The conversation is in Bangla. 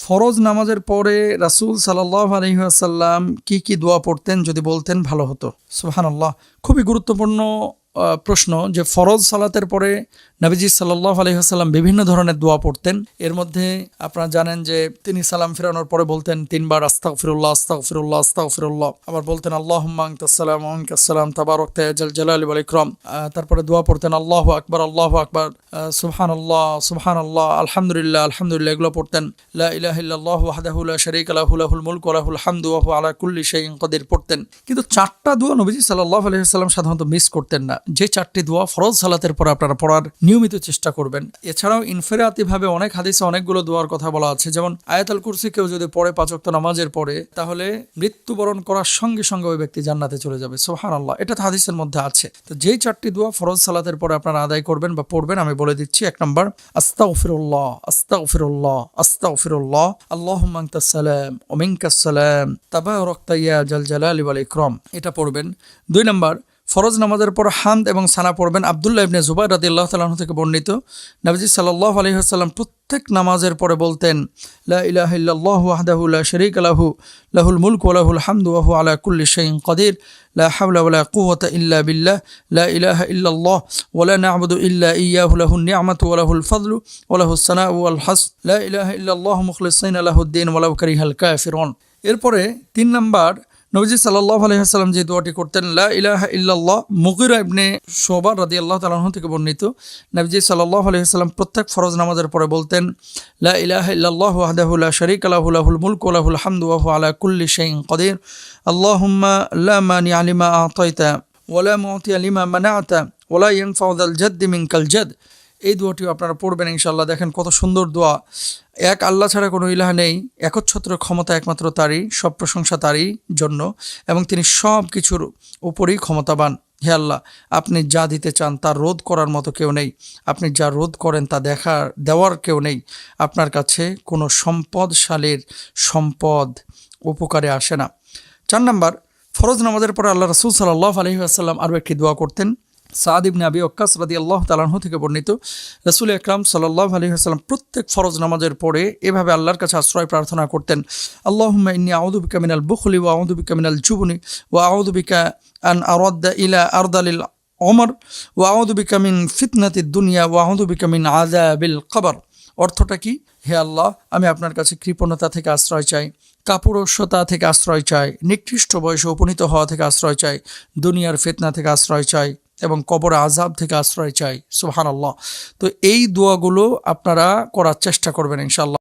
ফরজ নামাজের পরে রাসূল সাল্লাহ আলহিহাসাল্লাম কি কি দোয়া পড়তেন যদি বলতেন ভালো হতো? সুবহানাল্লাহ। খুবই গুরুত্বপূর্ণ প্রশ্ন যে ফরজ সালাতের পরে নবীজি সাল্লাহ আলহিহাসাল্লাম বিভিন্ন ধরনের দোয়া পড়তেন। এর মধ্যে আপনারা জানেন যে তিনি সালাম ফিরানোর পরে বলতেন তিনবার আস্তাক ফিরুল্লাহ আস্তাক ফিরুল্লাহ আস্তাক ফিরুল্লাহ আবার বলতেন আল্লাহ তাসালাম আহমকাসালাম তাবারক তাজাল জালাল আল তারপরে দোয়া পড়তেন, আল্লাহ আকবর আল্লাহ আকবর। সুবহান আল্লাহ সুবহান আল্লাহ আলহামদুলিল্লাহ আলহামদুলিল্লাহ এগুলো পড়তেন। লা ইলাহা ইল্লাল্লাহু ওয়াহদাহু লা শারীকা লাহু, লাহুল মুলকু ওয়া লাহুল হামদু আলা কুল্লি শাইইন কাদির পড়তেন। কিন্তু চারটা দোয়া নবীজি সাল্লাল্লাহু আলাইহি ওয়াসাল্লাম সাধারণত মিস করতেন না। যে চারটি দোয়া ফরজ সালাতের পর আপনারা পড়ার নিয়মিত চেষ্টা করবেন। এছাড়াও ইনফেরাতি ভাবে অনেক হাদিসে অনেকগুলো দোয়ার কথা বলা আছে। যেমন, আয়াতুল কুরসি কেউ যদি পড়ে পাঁচ ওয়াক্ত নামাজের পরে, তাহলে মৃত্যুবরণ করার সঙ্গে সঙ্গে ওই ব্যক্তি জান্নাতে চলে যাবে। সোহান আল্লাহ এটা তো হাদিসের মধ্যে আছে। তো যেই চারটি দোয়া ফরজ সালাতের পরে আপনারা আদায় করবেন বা পড়বেন, আমি বলে দিচ্ছি, এক নম্বর, আস্তাগফিরুল্লাহ আস্তাগফিরুল্লাহ আস্তাগফিরুল্লাহ, আল্লাহুম্মা আনতাস সালাম, ওয়া মিনকাস সালাম তাবারাকতা ইয়া জাল জালালি ইকরাম, এটা পড়বেন। দুই নম্বর ফরজ নামাজের পর হামদ এবং সানা পড়বেন আবদুল্লাহ ইবনে জুবাই তাআলা আনহু থেকে বর্ণিত। নবীজি সাল্লাল্লাহু আলাইহি ওয়াসাল্লাম প্রত্যেক নামাজের পরে বলতেন, লা ইলাহা ইল্লাল্লাহু ওয়াহদাহু লা শারীকা লাহু, লাহুল মুলকু ওয়া লাহুল হামদু হুয়া আলা কুল্লি শাইইন কাদির ইল্লা বিল্লাহ কারিহাল এরপরে তিন নাম্বার নবীজি সাল্লাহ আলহিহাস্লাম যে দোয়াটি করতেন, লা ইলাহা ইল্লাল্লাহ মুগিরা ইবনে শোবা রাদি আল্লাহ তালাহ থেকে বর্ণিত। নবীজি সাল্লাহ আলহিহাস্লাম প্রত্যেক ফরজ নামাজের পরে বলতেন, লা ইলাহা ইল্লাল্লাহ ওয়াহদাহু লা শারীকা লাহু, লাহুল মুলকু ওয়া লাহুল হামদু ওয়া হুয়া আলা কুল্লি শাইইন কাদির আল্লাহুম্মা লা মানি লিমা আতাইতা ওয়া লা মুতি লিমা মানা'তা ওয়া লা ইয়ানফাউ যাল জাদ্দি মিনকাল জাদ। এই দোয়াটিও আপনারা পড়বেন ইনশাল্লাহ দেখেন কত সুন্দর দোয়া। এক আল্লাহ ছাড়া কোনো ইলাহা নেই, একচ্ছত্র ক্ষমতা একমাত্র তারই, সব প্রশংসা তারই জন্য, এবং তিনি সব কিছুর উপরেই ক্ষমতাবান। হে আল্লাহ, আপনি যা দিতে চান তা রোধ করার মতো কেউ নেই। আপনি যা রোধ করেন তা দেখার দেওয়ার কেউ নেই। আপনার কাছে কোনো সম্পদশালীর সম্পদ উপকারে আসে না। চার নাম্বার, ফরজ নামাজের পরে আল্লাহ রসুল সাল্লাহ আলহি আসাল্লাম আরও একটি দোয়া করতেন। সাদ ইবনে আবি ওক্কাস রাদি আল্লাহ তালাহ থেকে বর্ণিত, রসুল আকরাম সাল্লাহ আলী আসাল্লাম প্রত্যেক ফরজ নামাজের পরে এভাবে আল্লাহর কাছে আশ্রয় প্রার্থনা করতেন। আল্লাহ ইন্নি আউদুবিকা মিনাল বুখলি ওয়া আউদুবিকা মিনাল জুবনি ওয়া আউদুবিকা আন আরদ্দা ইলা আরদালিল অমর ওয়া আউদুবিকা মিন ফিতনাতি দুনিয়া ওয়া আউদুবিকা মিন আজাবিল কবর। অর্থটা কি? হে আল্লাহ, আমি আপনার কাছে কৃপণতা থেকে আশ্রয় চাই কাপুরস্যতা থেকে আশ্রয় চাই, নিকৃষ্ট বয়সে উপনীত হওয়া থেকে আশ্রয় চাই, দুনিয়ার ফিতনা থেকে আশ্রয় চাই। এবং কবর আজাব থেকে আশ্রয় চাই সুহান আল্লাহ তো এই দোয়াগুলো আপনারা করার চেষ্টা করবেন ইনশাল্লাহ